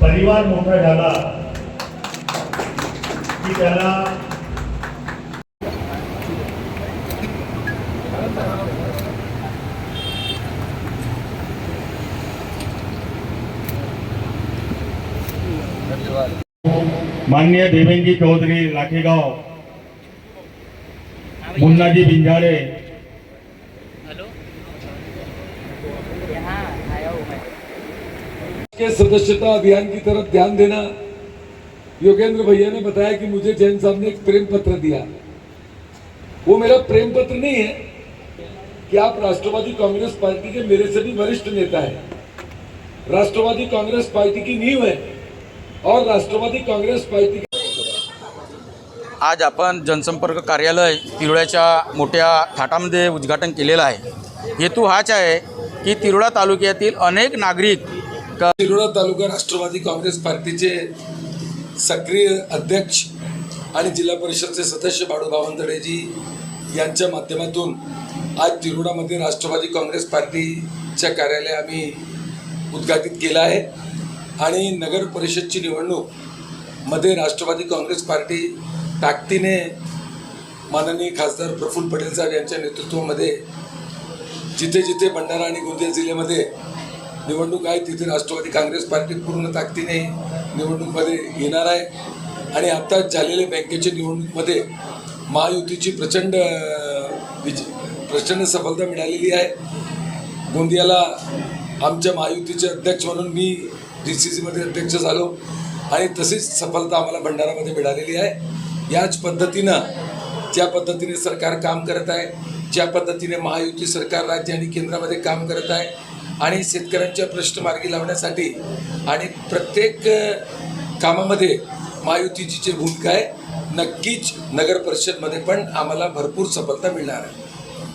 परिवार मोठा झाला। की त्याला मान्य देवेंद्रजी चौधरी लाठेगाव मुन्नाजी बिंजाडे के सदस्यता अभियान की तरफ ध्यान देना। योगेंद्र भैया ने बताया कि मुझे जैन साहब ने एक प्रेम पत्र दिया। वो मेरा प्रेम पत्र नहीं है कि आप राष्ट्रवादी कांग्रेस पार्टी के मेरे से भी वरिष्ठ नेता है। राष्ट्रवादी कांग्रेस पार्टी की नींव है और राष्ट्रवादी कांग्रेस पार्टी आज आपण जनसंपर्क कार्यालय तिरोळ्याच्या मोठ्या थाटामध्ये उद्घाटन केलेलं आहे. हेतू हाच आहे की तिरोडा तालुक्यातील अनेक नागरिक का? तिरोडा तालुका राष्ट्रवादी काँग्रेस पार्टीचे सक्रिय अध्यक्ष आणि जिल्हा परिषदचे सदस्य बाळू बावनतडेजी यांच्या माध्यमातून आज तिरोडामध्ये राष्ट्रवादी काँग्रेस पार्टीच्या कार्यालय आम्ही उद्घाटित केलं आहे. आणि नगर परिषदची निवडणूकमध्ये राष्ट्रवादी काँग्रेस पार्टी ताकदीने माननीय खासदार प्रफुल्ल पटेल साहेब यांच्या नेतृत्वामध्ये जिथे जिथे भंडारा आणि गोंदिया जिल्ह्यामध्ये निवडणूक आहे तिथे राष्ट्रवादी काँग्रेस पार्टी पूर्ण ताकदीने निवडणूकमध्ये येणार आहे. आणि आत्ताच झालेल्या बँकेच्या निवडणूकमध्ये महायुतीची प्रचंड विज प्रचंड सफलता मिळालेली आहे. गोंदियाला आमच्या महायुतीचे अध्यक्ष म्हणून मी डी सी सीमध्ये अध्यक्ष झालो. आणि तशीच सफलता आम्हाला भंडारामध्ये मिळालेली आहे. याच पद्धतीनं ज्या पद्धतीने सरकार काम करत आहे. ज्या पद्धतीने महायुती सरकार राज्य आणि केंद्रामध्ये काम करत आहे आणि शेतकऱ्यांच्या प्रश्न मार्गी लावण्यासाठी आणि प्रत्येक कामामध्ये महायुतीची जी भूमिका आहे नक्कीच नगर परिषदमध्ये पण आम्हाला भरपूर सफलता मिळणार आहे.